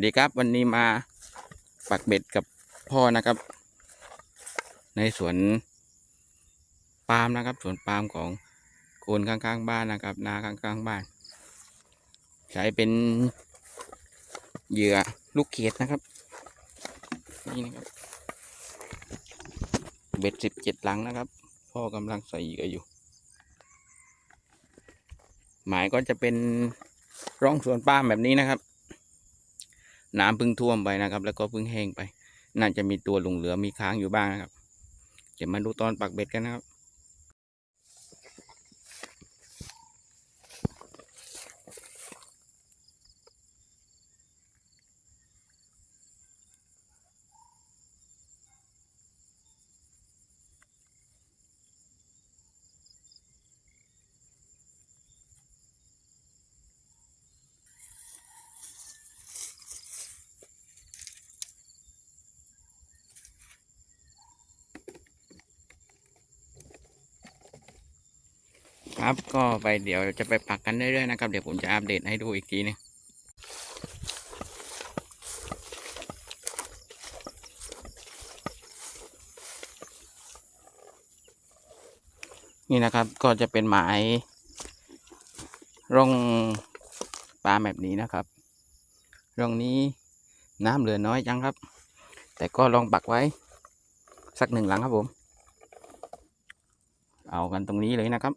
วัสดีครับ วันนี้มาปักเบ็ดกับพ่อนะครับ ในสวนปาล์มนะครับสวนปาล์มของโคนข้างๆบ้านนะครับ นาข้างๆบ้าน ใช้เป็นเหยื่อลูกเขียดนะครับ นี่นะครับ เบ็ดสิบเจ็ดหลังนะครับ พ่อกำลังใส่เหยื่ออยู่ หมายก็จะเป็นร่องสวนปาล์มแบบนี้นะครับ น้ำเพึ่งท่วมไปนะครับ แล้วก็เพึ่งแห้งไป น่าจะมีตัวหลงเหลือมีค้างอยู่บ้างนะครับ เดี๋ยวมาดูตอนปักเบ็ดกันนะครับ ครับ ก็ไปเดี๋ยวจะไปปักกันเรื่อยๆนะครับ เดี๋ยวผมจะอัปเดตให้ดูอีกทีนึงนี่นะครับก็จะเป็นหมายร่องปลาแบบนี้นะครับ ร่องนี้น้ำเหลือน้อยจังครับ แต่ก็ลองปักไว้ สักหนึ่งหลังครับผม เอากันตรงนี้เลยนะครับ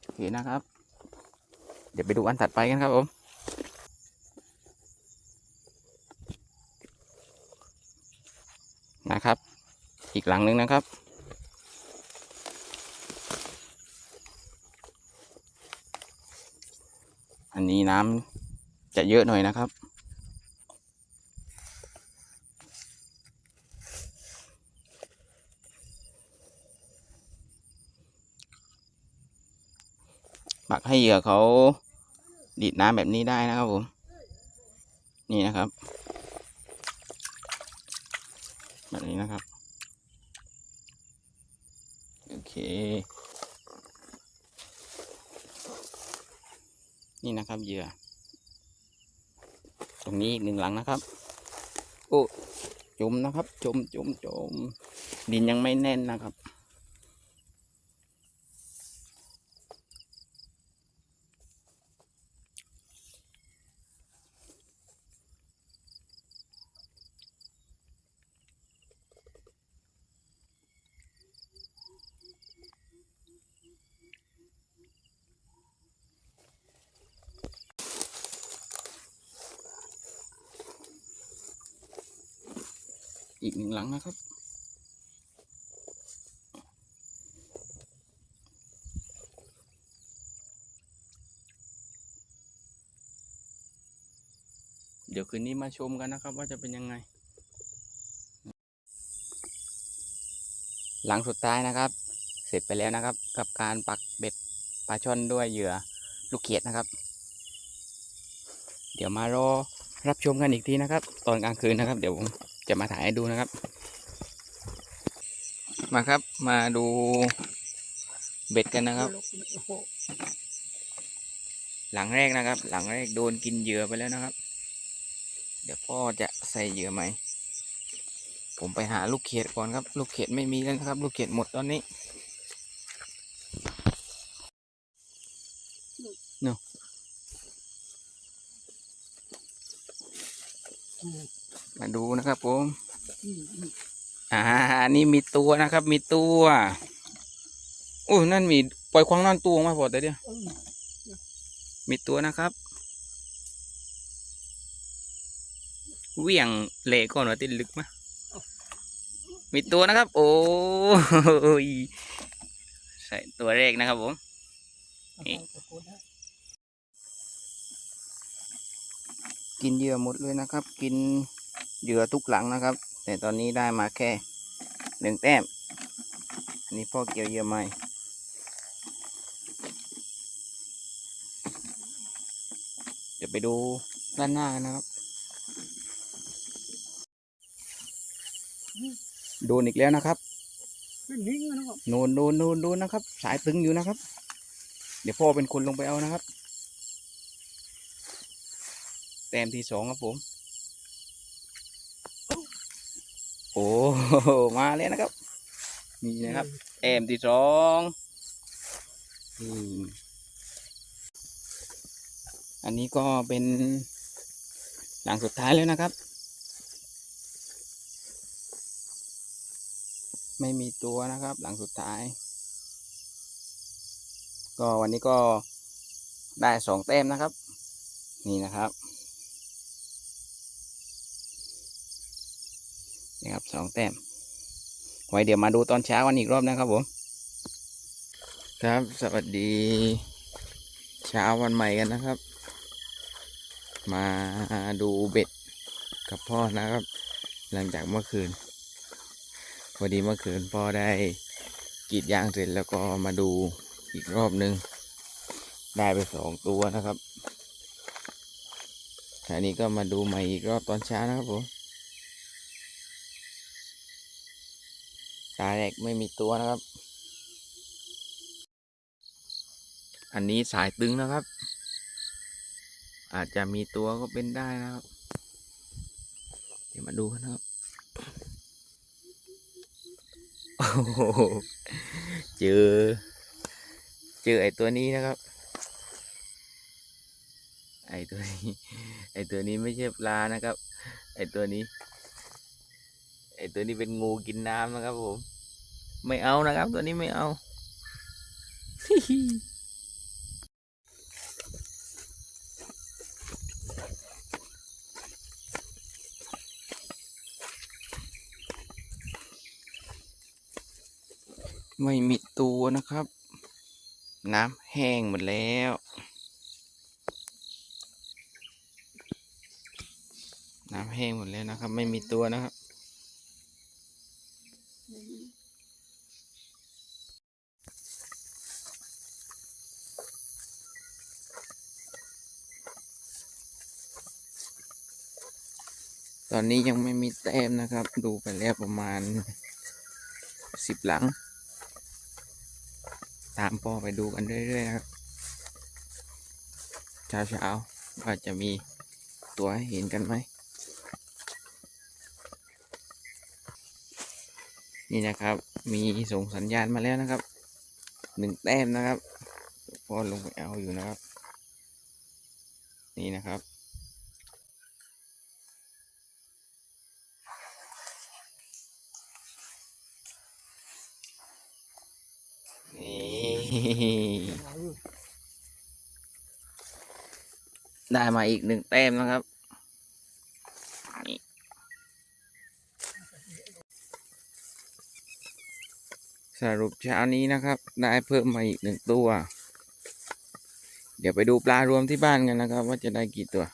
โอเค นะครับ เดี๋ยวไปดูอันถัดไปกันครับผมนะครับ อีกหลังหนึ่งนะครับ อันนี้น้ำจะเยอะหน่อยนะครับ ปักให้เหยื่อเขาดีดน้ำแบบนี้ได้นะครับผม นี่นะครับ แบบนี้นะครับ โอเค นี่นะครับเหยื่อ ตรงนี้อีกหนึ่งหลังนะครับ โอ้ จมนะครับ จมจมจม ดินยังไม่แน่นนะครับ อีกหนึ่งหลังนะครับ เดี๋ยวคืนนี้มาชมกันนะครับ ว่าจะเป็นยังไง หลังสุดท้ายนะครับ เสร็จไปแล้วนะครับ กับการปักเบ็ดปลาช่อนด้วยเหยื่อลูกเขียดนะครับ เดี๋ยวมารอรับชมกันอีกทีนะครับ ตอนกลางคืนนะครับ เดี๋ยวผม จะมาถ่ายให้ดูนะครับ มาครับมาดูเบ็ดกันนะครับ หลังแรกนะครับ หลังแรกโดนกินเหยื่อไปแล้วนะครับ เดี๋ยวพ่อจะใส่เหยื่อใหม่ ผมไปหาลูกเขียดก่อนครับ ลูกเขียดไม่มีแล้วนะครับ ลูกเขียดหมดตอนนี้เนาะ มาดูนะครับผมอ่านี่มีตัวนะครับ มีตัวโอ้ยนั่นมีปล่อยควางนั่นตัวออกมาพอแต่เดียวมีตัวนะครับเหวี่ยงเหละก่อนว่าติดลึกมะมีตัวนะครับ โอ้ยใส่ตัวแรกนะครับผมนี่กินเหยื่อหมดเลยนะครับ กิน เหยื่อทุกหลังนะครับ แต่ตอนนี้ได้มาแค่หนึ่งแต้ม อันนี้พ่อเกี่ยวเหยื่อใหม่เดี๋ยวไปดูด้านหน้ากันนะครับ โดนอีกแล้วนะครับเป็นหิ้งนะครับโนนโนนโนนโนนนะครับ สายตึงอยู่นะครับ เดี๋ยวพ่อเป็นคนลงไปเอานะครับ แต้มที่สองครับผม โอ้โหมาแล้วนะครับนี่นะครับแต้มที่สองอันนี้ก็เป็นหลังสุดท้ายแล้วนะครับ ไม่มีตัวนะครับ หลังสุดท้าย ก็วันนี้ก็ได้สองแต้มนะครับ นี่นะครับ นี่ครับสองแต้ม ไว้เดี๋ยวมาดูตอนเช้าวันอีกรอบนะครับผม ครับสวัสดีเช้าวันใหม่กันนะครับ มาดูเบ็ดกับพ่อนะครับ หลังจากเมื่อคืนพอดีเมื่อคืนพ่อได้กรีดยางเสร็จแล้วก็มาดูอีกรอบหนึ่งได้ไปสองตัวนะครับอันนี้ก็มาดูใหม่อีกรอบตอนเช้านะครับผม ตาแรกไม่มีตัวนะครับ อันนี้สายตึงนะครับ อาจจะมีตัวก็เป็นได้นะครับ เดี๋ยวมาดูกันนะครับโอ้โหเจอ เจอไอตัวนี้นะครับ ไอตัวนี้ ไอตัวนี้ไม่ใช่ปลานะครับ ไอตัวนี้ไอตัวนี้เป็นงูกินน้ำนะครับผม ไม่เอานะครับ ตัวนี้ไม่เอา ไม่มีตัวนะครับ น้ำแห้งหมดแล้วน้ำแห้งหมดแล้วนะครับ ไม่มีตัวนะครับ อนนี้ยังไม่มีแต้มนะครับ ดูไปแล้วประมาณสิบหลัง ตามพ่อไปดูกันเรื่อยๆนะครับเช้าๆว่าจะมีตัวให้เห็นกันไหมนี่นะครับ มีส่งสัญญาณมาแล้วนะครับ หนึ่งแต้มนะครับพ่อลงไปเอาอยู่นะครับ นี่นะครับ ได้มาอีกหนึ่งแต้มนะครับสรุปเช้านี้นะครับ ได้เพิ่มมาอีกหนึ่งตัว เดี๋ยวไปดูปลารวมที่บ้านกันนะครับ ว่าจะได้กี่ตัว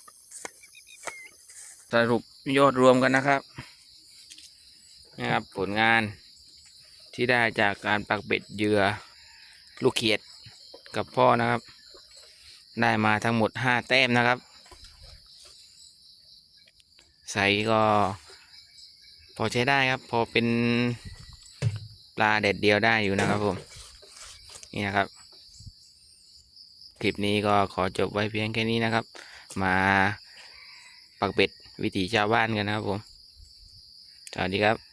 สรุปยอดรวมกันนะครับนะครับ ผลงานที่ได้จากการปักเบ็ดเหยื่อ ลูกเขียดกับพ่อนะครับ ได้มาทั้งหมดห้าแต้มนะครับใส่ก็พอใช้ได้ครับ พอเป็นปลาเด็ดเดียวได้อยู่นะครับผม นี่นะครับ คลิปนี้ก็ขอจบไว้เพียงแค่นี้นะครับ มาปักเบ็ดวิถีชาวบ้านกันนะครับผม สวัสดีครับ